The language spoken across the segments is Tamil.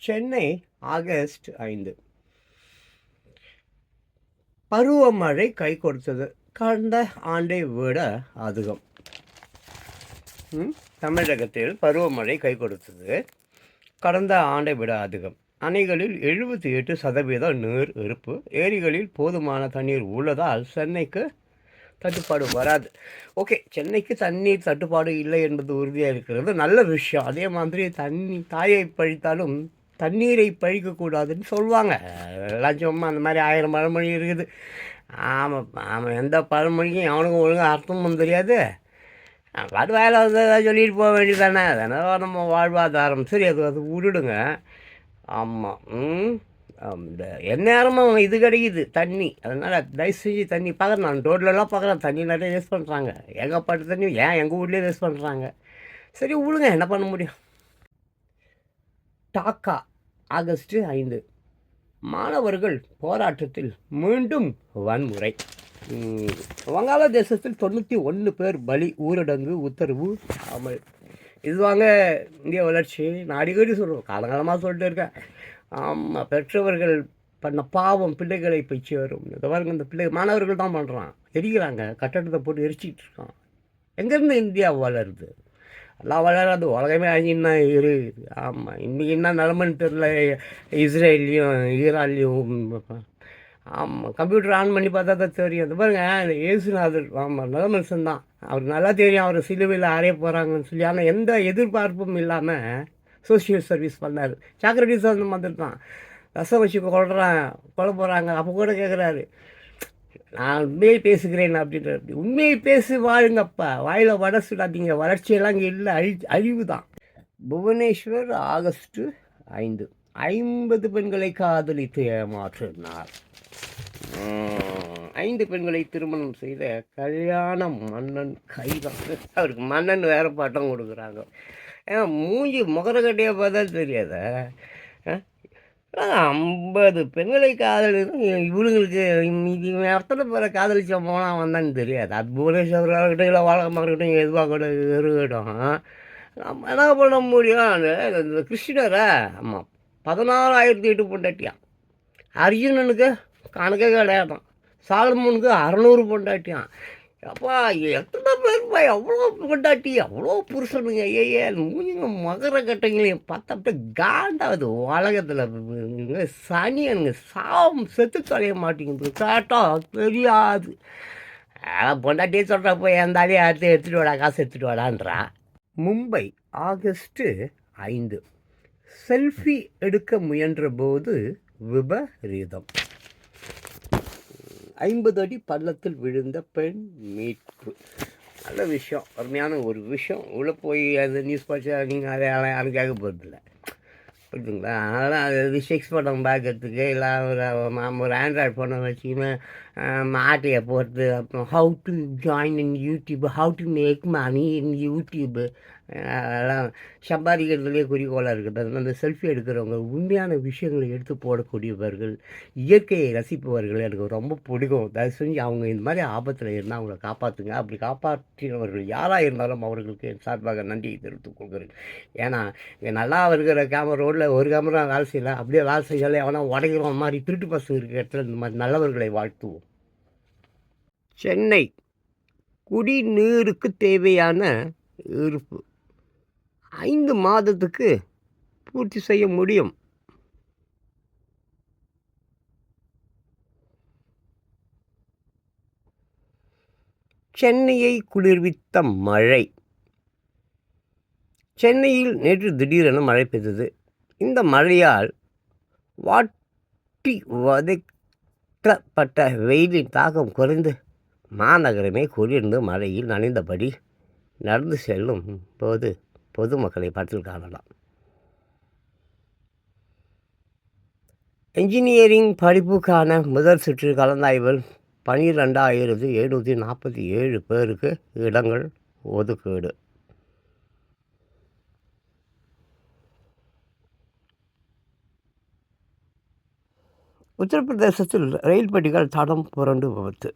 சென்னை ஆகஸ்ட் ஐந்து. பருவமழை கை கொடுத்தது. கடந்த ஆண்டை விட அதிகம். ம், தமிழகத்தில் பருவமழை கை கொடுத்தது. கடந்த ஆண்டை விட அதிகம். அணைகளில் எழுபத்தி எட்டு சதவீதம் நீர் இருப்பு. ஏரிகளில் போதுமான தண்ணீர் உள்ளதால் சென்னைக்கு தட்டுப்பாடு வராது. ஓகே சென்னைக்கு தண்ணீர் தட்டுப்பாடு இல்லை என்பது உறுதியாக இருக்கிறது. நல்ல விஷயம். அதே மாதிரி தண்ணி தாயை பழித்தாலும் தண்ணீரை பழிக்கக்கூடாதுன்னு சொல்லுவாங்க எல்லாம் சும்மா அந்த மாதிரி ஆயிரம் பழமொழி இருக்குது. ஆமாம் ஆமாம் எந்த பழமொழிக்கும் எவனுக்கும் ஒழுங்காக அர்த்தமும் தெரியாது. பாட்டு வேலை வந்து ஏதாவது சொல்லிட்டு போக வேண்டியதானே அதனால் நம்ம வாழ்வாதாரம் சரி அது அது விட்டுடுங்க. ஆமாம் ம் இந்த எந்நேரமும் இது கிடைக்குது தண்ணி. அதனால் தயவு செஞ்சு தண்ணி பார்க்குறேன் நான் ரோட்லலாம் பார்க்குறேன் தண்ணி நிறைய வேஸ்ட் பண்ணுறாங்க ஏகப்பட்ட தண்ணி ஏன் எங்கள் வீட்லேயே வேஸ்ட் பண்ணுறாங்க சரி விடுங்க என்ன பண்ண முடியும்? டாக்கா. ஆகஸ்ட் ஐந்து. மாணவர்கள் போராட்டத்தில் மீண்டும் வன்முறை. வங்காள வங்காளதேசத்தில் தொண்ணூற்றி ஒன்று பேர் பலி ஊரடங்கு உத்தரவு அமல். இது வாங்க இந்திய வளர்ச்சி நான் அடிக்கடி சொல்லுவேன் காலகாலமாக சொல்லிட்டு இருக்கேன். ஆமாம் பெற்றவர்கள் பண்ண பாவம் பிள்ளைகளை பயிற்சி வரும். இந்த பாருங்க இந்த பிள்ளை மாணவர்கள் தான் பண்ணுறான் எரிக்கிறாங்க கட்டடத்தை போட்டு எரிச்சிக்கிட்டு இருக்கான். எங்கேருந்து இந்தியா வளருது? எல்லாம் வளராது உலகமே அழிஞ்சின்னா இரு. ஆமாம் இன்றைக்கி என்ன நிலமன்னு தெரில இஸ்ரேல்லையும் ஈரான்லேயும். ஆமாம் கம்ப்யூட்டர் ஆன் பண்ணி பார்த்தா தான் தெரியும். இந்த பாருங்க இந்த ஆமாம் நல்ல மனுஷன் தான். அவருக்கு நல்லா தெரியும் அவர் சிலுவையில் அறைய போகிறாங்கன்னு சொல்லி. ஆனால் எந்த எதிர்பார்ப்பும் இல்லாமல் சோஷியல் சர்வீஸ் பண்ணார். சாக்ரட்டிஸ் அந்த மாதிரி தான். ரசம் வச்சு கொள்றான் கொலை போகிறாங்க அப்போ கூட கேட்குறாரு நான் உண்மையை பேசுகிறேன் அப்படின்ற உண்மையை பேசி வாழுங்கப்பா. வாயில் வட சுடாதீங்க. வளர்ச்சியெல்லாம் இங்கே இல்லை. அழி அழிவு தான் புவனேஸ்வர் ஆகஸ்ட்டு ஐந்து. ஐம்பது பெண்களை காதலித்து ஏமாற்றினார். ஐந்து பெண்களை திருமணம் செய்த கல்யாண மன்னன் கைதான். அவருக்கு மன்னன் வேறு பாட்டம் கொடுக்குறாங்க. ஏன் மூஞ்சி முகரக்கட்டையை பார்த்தா தெரியாத? ஐம்பது பெண்களை காதலி இவங்களுக்கு இது எத்தனை பேரை காதலிச்ச போனால் வந்தான்னு தெரியாது. அது புவனேஸ்வரா இருக்கட்டும் இல்லை வாழகமாக இருக்கட்டும் எதுவாக கூட இருக்கட்டும். நம்ம என்ன பண்ண முடியும்? இந்த கிருஷ்ணரை ஆமாம் பதினாறாயிரத்தி எட்டு பொண்டாட்டியா? அர்ஜுனனுக்கு கணக்கே கிடையாதான். சாலமோனுக்கு அறநூறு பொண்டாட்டியான் அப்பா எத்தனை பேருப்பா எவ்வளோ பொண்டாட்டி எவ்வளோ புருஷனுங்க? ஐயா மூஞ்சிங்க மகர கட்டைங்களையும் பார்த்தா அப்படியே காண்டாவது உலகத்தில். சனியனுங்க சாம் செத்து தொலைய மாட்டேங்குது. கேட்டா தெரியாது. பொண்டாட்டியே சொல்கிறா போய் எந்தாலே அடுத்து எடுத்துகிட்டு வாடா காசு எடுத்துகிட்டு வாடான்றா. மும்பை ஆகஸ்ட்டு ஐந்து. செல்ஃபி எடுக்க முயன்றபோது விபரீதம். ஐம்பது அடி பள்ளத்தில் விழுந்த பெண் மீட்பு. நல்ல விஷயம். அருமையான ஒரு விஷயம். உள்ளே போய் அந்த நியூஸ் படிச்சா நீங்கள் அதை யாரும் யாரும் கேட்க போகிறதில்ல புரியுதுங்களா அதனால் அது செக்ஸ் படம் பார்க்கறதுக்கு. இல்லை ஒரு ஒரு ஆண்ட்ராய்ட் ஃபோனை வச்சுக்கின்னு மாட்டையை போகிறது அப்புறம் how to join in YouTube how to make money in YouTube அதெல்லாம் சம்பாதிக்கிறதுலேயே குறிக்கோளாக இருக்குது அதனால் அந்த செல்ஃபி எடுக்கிறவங்க உண்மையான விஷயங்களை எடுத்து போடக்கூடியவர்கள் இயற்கையை ரசிப்பவர்கள் எனக்கு ரொம்ப பிடிக்கும். தயவு செஞ்சு அவங்க இந்த மாதிரி ஆபத்தில் இருந்தால் அவங்கள காப்பாற்றுங்க அப்படி காப்பாற்றினவர்கள் யாராக இருந்தாலும் அவர்களுக்கு என் சார்பாக நன்றியை தெரிவித்துக் கொள்கிறேன். ஏன்னா இங்கே நல்லா இருக்கிற கேமரா ஒரு கேமரா வேலை செய்யலை. அப்படியே வேலை செய்யலை எவனா உடைக்கிறோம் மாதிரி திருட்டு பசங்க இருக்கிற இடத்துல இந்த மாதிரி நல்லவர்களை வாழ்த்துவோம். சென்னை குடிநீருக்கு தேவையான இருப்பு. ஐந்து மாதத்துக்கு பூர்த்தி செய்ய முடியும். சென்னையை குளிர்வித்த மழை. சென்னையில் நேற்று திடீரென மழை பெய்தது. இந்த மழையால் வாட்டி வதைக்கப்பட்ட வெயிலின் தாக்கம் குறைந்து மாநகரமே குளிர்ந்து மழையில் நனைந்தபடி நடந்து செல்லும் போது பொதுமக்களை படத்தில் காணலாம். என்ஜினியரிங் படிப்புக்கான முதல் சுற்று கலந்தாய்வில் பனிரெண்டாயிரத்து எழுநூற்றி நாற்பத்தி ஏழு பேருக்கு இடங்கள் ஒதுக்கீடு. உத்தரப்பிரதேசத்தில் ரயில் பெட்டிகள் தடம் புரண்டு விபத்து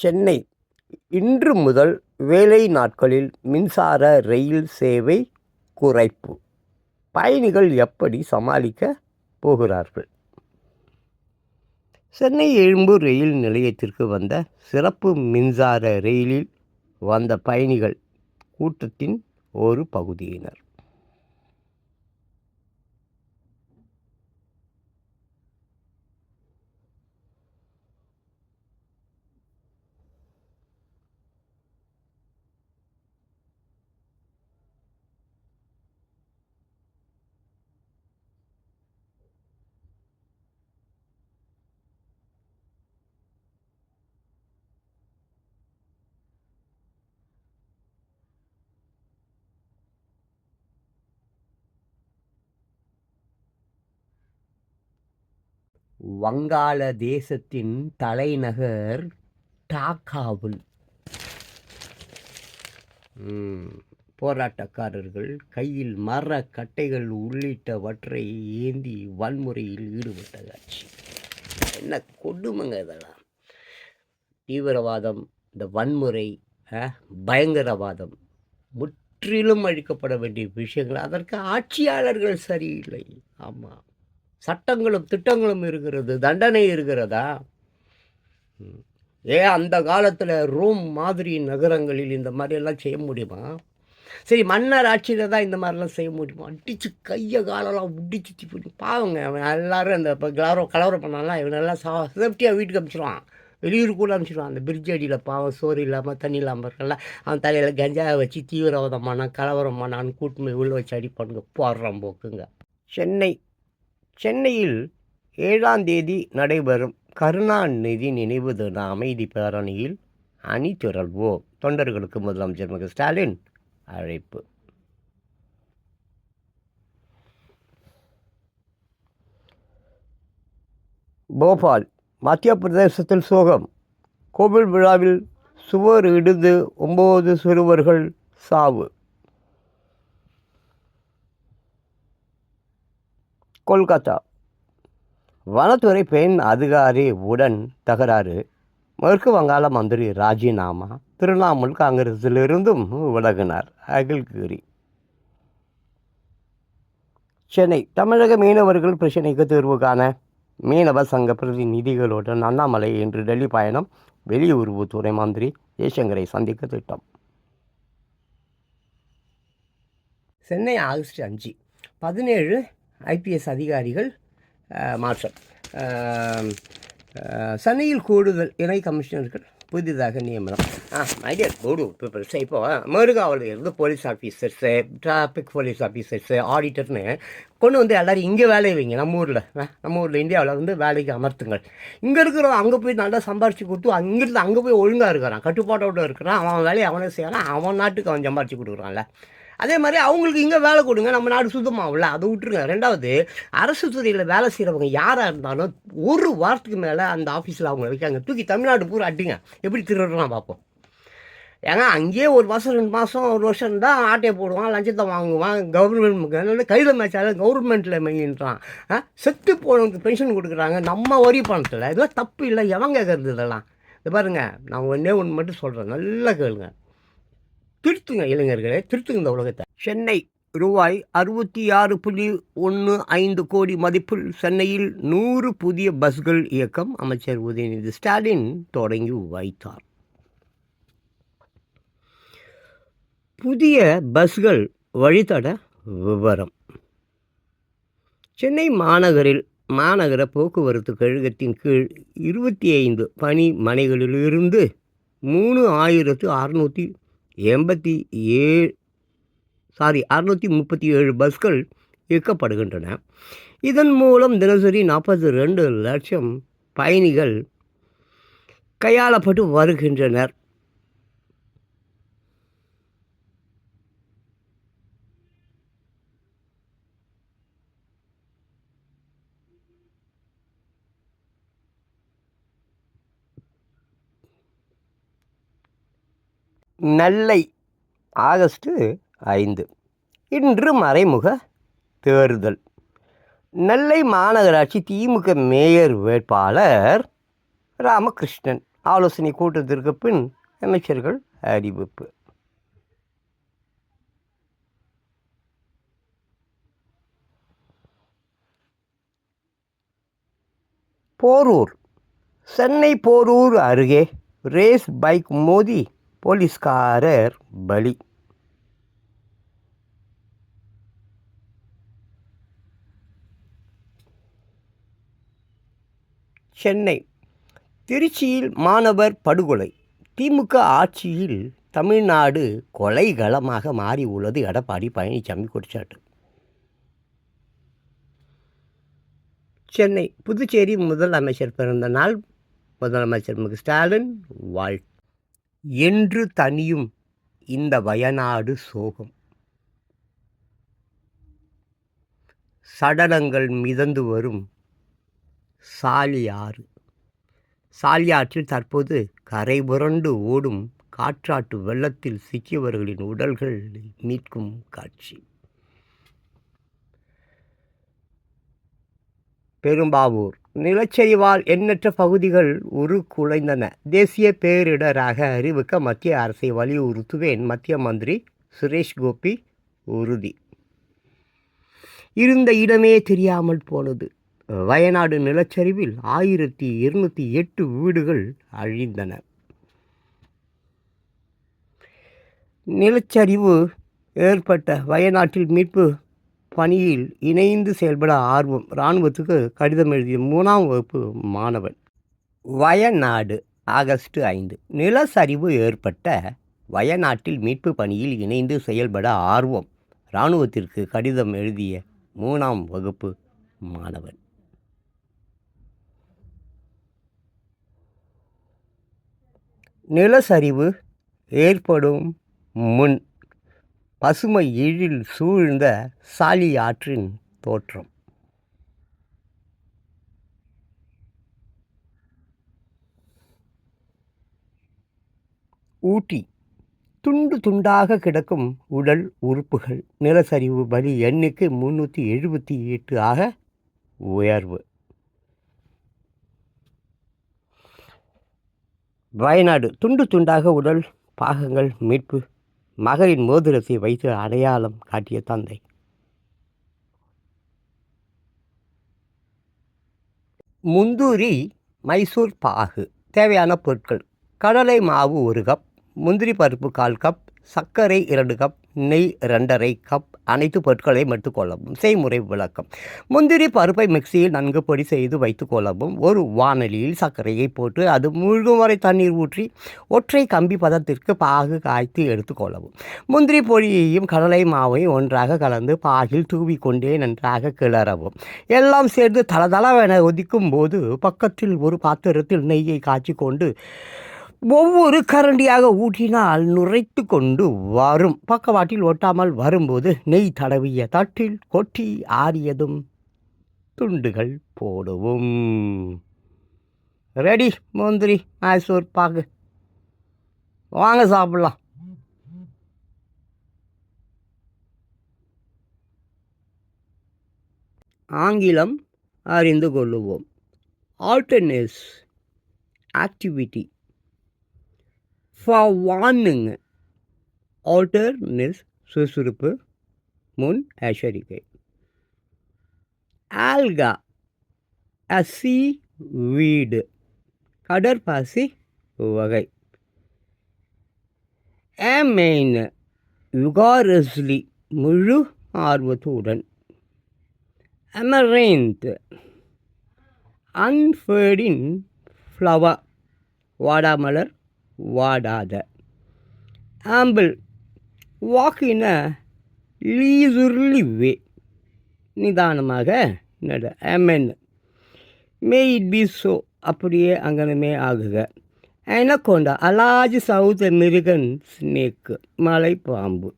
சென்னை இன்று முதல் வேலை நாட்களில் மின்சார ரயில் சேவை குறைப்பு. பயணிகள் எப்படி சமாளிக்க போகிறார்கள்? சென்னை எழும்பூர் ரயில் நிலையத்திற்கு வந்த சிறப்பு மின்சார ரயிலில் வந்த பயணிகள் கூட்டத்தின் ஒரு பகுதியினர். வங்காளதேசத்தின் தலைநகர் டாக்காவில் போராட்டக்காரர்கள் கையில் மர கட்டைகள் உள்ளிட்டவற்றை ஏந்தி வன்முறையில் ஈடுபட்ட காட்சி என்ன கொடுமைங்க இதெல்லாம்? தீவிரவாதம் இந்த வன்முறை பயங்கரவாதம் முற்றிலும் அழிக்கப்பட வேண்டிய விஷயங்கள். அதற்கு ஆட்சியாளர்கள் சரியில்லை. ஆமாம். சட்டங்களும் திட்டங்களும் இருக்கிறது தண்டனை இருக்கிறதா? ஏன் அந்த காலத்தில் ரோம் மாதிரி நகரங்களில் இந்த மாதிரியெல்லாம் செய்ய முடியுமா? சரி மன்னர் ஆட்சியில் தான் இந்த மாதிரிலாம் செய்ய முடியுமா? அடித்து கையை காலெல்லாம் உடிச்சு பண்ணி பாவங்க அவன் எல்லோரும் அந்த இப்போ கலவரம் கலவரம் பண்ணாலாம் இவனெல்லாம் சா சேஃப்டியாக வீட்டுக்கு அனுப்பிச்சிடுவான் வெளியூர் கூட அனுப்பிச்சிடுவான் அந்த பிரிட்ஜ் அடியில் பாவம் சோறு இல்லாமல் தண்ணி இல்லாமல் இருக்கல அவன் தலையில் கஞ்சாவை வச்சு தீவிரவாதமான பண்ணான் கலவரம் பண்ணான்னு கூட்டு உள்ள வச்சு அடிப்பானுங்க போடுறான் போக்குங்க. சென்னை சென்னையில் ஏழாம் தேதி நடைபெறும் கருணாநிதி நினைவு தின அமைதி பேரணியில் அணி திரள்வோம். தொண்டர்களுக்கு முதலமைச்சர் மு ஸ்டாலின் அழைப்பு. போபால் மத்திய பிரதேசத்தில் சோகம். கோவில் விழாவில் சுவர் இடிந்து ஒம்பது சிறுவர்கள் சாவு. கொல்கத்தா. வனத்துறை பெண் அதிகாரி உடன் தகராறு. மேற்கு வங்காள மந்திரி ராஜினாமா திரிணாமுல் காங்கிரஸிலிருந்தும் விலகினார். அகில்கிரி சென்னை தமிழக மீனவர்கள் பிரச்சினைக்கு தீர்வு காண மீனவ சங்க பிரதிநிதிகளுடன் அண்ணாமலை இன்று டெல்லி பயணம். வெளியுறவுத்துறை மந்திரி ஜெய்சங்கரை சந்திக்க திட்டம். சென்னை ஆகஸ்ட் அஞ்சு. பதினேழு ஐபிஎஸ் அதிகாரிகள் மாற்றம். சென்னையில் கூடுதல் இணை கமிஷனர்கள் புதிதாக நியமனம். ஆ ஐடியா போடு இப்போ இப்போ மேருகாவில் இருந்து police officers traffic police officers ஆடிட்டர்னு கொண்டு வந்து எல்லோரும் இங்கே வேலை வைங்க நம்ம ஊரில். நம்ம ஊரில் இந்தியாவில் வந்து வேலைக்கு அமர்த்துங்கள். இங்கே இருக்கிறவன் அங்கே போய் நல்லா சம்பாரிச்சு கொடுத்து அங்கிருந்து அங்கே போய் ஒழுங்காக இருக்கிறான். கட்டுப்பாட்டோடு இருக்கிறான். அவன் வேலையை அவனே செய்யறான். அவன் நாட்டுக்கு அவன் சம்பாரிச்சு கொடுக்குறான்ல. அதே மாதிரி அவங்களுக்கு இங்கே வேலை கொடுங்க நம்ம நாடு சுத்தமாகல. அதை விட்டுருங்க. ரெண்டாவது அரசு துறையில் வேலை செய்கிறவங்க யாராக இருந்தாலும் ஒரு வாரத்துக்கு மேலே அந்த ஆஃபீஸில் அவங்க வைக்காங்க தூக்கி தமிழ்நாடு பூரா அட்டிங்க எப்படி திருடுறான் பார்ப்போம். ஏன்னா அங்கேயே ஒரு மாதம் ரெண்டு மாதம் ஒரு வருஷம் தான் ஆட்டையை போடுவான் லஞ்சத்தை வாங்குவான் கவர்மெண்ட் கையில் மேய்ச்சால கவர்மெண்ட்டில் மெயின்றான் செத்து போனவனுக்கு பென்ஷன் கொடுக்குறாங்க. நம்ம வரி பணத்தில். இதெல்லாம் தப்பு இல்லை. எவன் கேட்கறது இதெல்லாம்? இது பாருங்க நான் ஒன்றே ஒன்று மட்டும் சொல்கிறேன் நல்லா கேளுங்க. திருத்துங்க இளைஞர்களே திருத்துங்க இந்த உலகத்தை. சென்னை ரூபாய் அறுபத்தி ஆறு புள்ளி ஒன்று ஐந்து கோடி மதிப்பில் சென்னையில் நூறு புதிய பஸ்கள் இயக்கம் அமைச்சர் உதயநிதி ஸ்டாலின் தொடங்கி வைத்தார். புதிய பஸ்கள் வழித்தட விவரம். சென்னை மாநகரில் மாநகர போக்குவரத்து கழகத்தின் கீழ் இருபத்தி ஐந்து பணி மனைகளிலிருந்து மூணு ஆயிரத்து அறுநூற்றி எண்பத்தி ஏழு சாரி அறுநூற்றி முப்பத்தி ஏழு பஸ்கள் இயக்கப்படுகின்றன. இதன் மூலம் தினசரி நாற்பத்தி ரெண்டு லட்சம் பயணிகள் கையாளப்பட்டு வருகின்றனர். நெல்லை ஆகஸ்ட்டு ஐந்து. இன்று மறைமுக தேர்தல். நெல்லை மாநகராட்சி திமுக மேயர் வேட்பாளர் ராமகிருஷ்ணன். ஆலோசனை கூட்டத்திற்கு பின் அமைச்சர்கள் அறிவிப்பு. போரூர். சென்னை போரூர் அருகே ரேஸ் பைக் மோதி போலீஸ்காரர் பலி. சென்னை திருச்சியில் மாணவர் படுகொலை. திமுக ஆட்சியில் தமிழ்நாடு கொலைகளமாக மாறி உள்ளது எடப்பாடி பழனிசாமி குடிச்சாட்டு சென்னை புதுச்சேரி முதலமைச்சர் பிறந்த நாள். முதலமைச்சர் மு ஸ்டாலின் வாழ்த்து. என்று தனியும் இந்த வயநாடு சோகம். சடலங்கள் மிதந்து வரும் சாலியாறு சாலியாற்றில் தற்போது கரை புரண்டு ஓடும் காற்றாட்டு வெள்ளத்தில் சிக்கியவர்களின் உடல்கள் மீட்கும் காட்சி. பெரும்பாவூர். நிலச்சரிவால் எண்ணற்ற பகுதிகள் உருக்குலைந்தன தேசிய பேரிடராக அறிவிக்க மத்திய அரசை வலியுறுத்துவேன் மத்திய மந்திரி சுரேஷ் கோபி உறுதி. இருந்த இடமே தெரியாமல் போனது. வயநாடு நிலச்சரிவில் ஆயிரத்தி இருநூற்றி எட்டு வீடுகள் அழிந்தன. நிலச்சரிவு ஏற்பட்ட வயநாட்டில் மீட்பு பணியில் இணைந்து செயல்பட ஆர்வம் இராணுவத்துக்கு கடிதம் எழுதிய மூணாம் வகுப்பு மாணவன். வயநாடு ஆகஸ்ட் ஐந்து. நிலச்சரிவு ஏற்பட்ட வயநாட்டில் மீட்பு பணியில் இணைந்து செயல்பட ஆர்வம் இராணுவத்திற்கு கடிதம் எழுதிய மூணாம் வகுப்பு மாணவன். நிலச்சரிவு ஏற்படும் முன் பசுமை எழில் சூழ்ந்த சாலி ஆற்றின் தோற்றம். ஊட்டி. துண்டு துண்டாக கிடக்கும் உடல் உறுப்புகள். நிலச்சரிவு பலி எண்ணுக்கு முன்னூற்றி எழுபத்தி எட்டு ஆக உயர்வு. வயநாடு. துண்டு துண்டாக உடல் பாகங்கள் மீட்பு. மகளின் மோதிரத்தை வைத்து அடையாளம் காட்டிய தந்தை. முந்தூரி மைசூர் பாகு. தேவையான பொருட்கள். கடலை மாவு ஒரு கப் முந்திரி பருப்பு கால் கப் சர்க்கரை இரண்டு கப் நெய் ரெண்டரை கப் அனைத்து பொருட்களையும் எடுத்துக்கொள்ளவும் செய்முறை விளக்கம். முந்திரி பருப்பை மிக்சியில் நன்கு பொடி செய்து வைத்துக்கொள்ளவும் ஒரு வானலியில் சர்க்கரையை போட்டு அது முழுகும் வரை தண்ணீர் ஊற்றி ஒற்றை கம்பி பதத்திற்கு பாகு காய்த்து எடுத்துக்கொள்ளவும் முந்திரி பொடியையும் கடலை மாவையும் ஒன்றாக கலந்து பாகில் தூவிக்கொண்டே நன்றாக கிளறவும். எல்லாம் சேர்ந்து தளதளவென ஒதிக்கும் போது பக்கத்தில் ஒரு பாத்திரத்தில் நெய்யை காய்ச்சி கொண்டு ஒவ்வொரு கரண்டியாக ஊற்றினால் நுரைத்து கொண்டு வரும். பக்கவாட்டில் ஒட்டாமல் வரும்போது நெய் தடவிய தட்டில் கொட்டி ஆறியதும் துண்டுகள் போடுவோம். ரெடி முந்திரி மைசூர் பாகு. வாங்க சாப்பிடலாம். ஆங்கிலம் அறிந்து கொள்ளுவோம். Alertness activity for warning alertness சுறுசுறுப்பு முன் எச்சரிக்கை ஆல்கா அசி வீடு கடற்பாசி வகை ஏமெயின் யுகாரஸ்லி முழு ஆர்வத்துடன் அமரேந்த் அன்ஃபேடின் ஃப்ளவர் வாடாமலர் வாடாத. Ample walk in a லீசுர்லி way நிதானமாக நட. Amen may it be so அப்படியே அங்கனமே ஆகுக. எனக்கொண்டா அலாஜ் சவுத் அமெரிக்கன் ஸ்னேக்கு மலை பாம்பு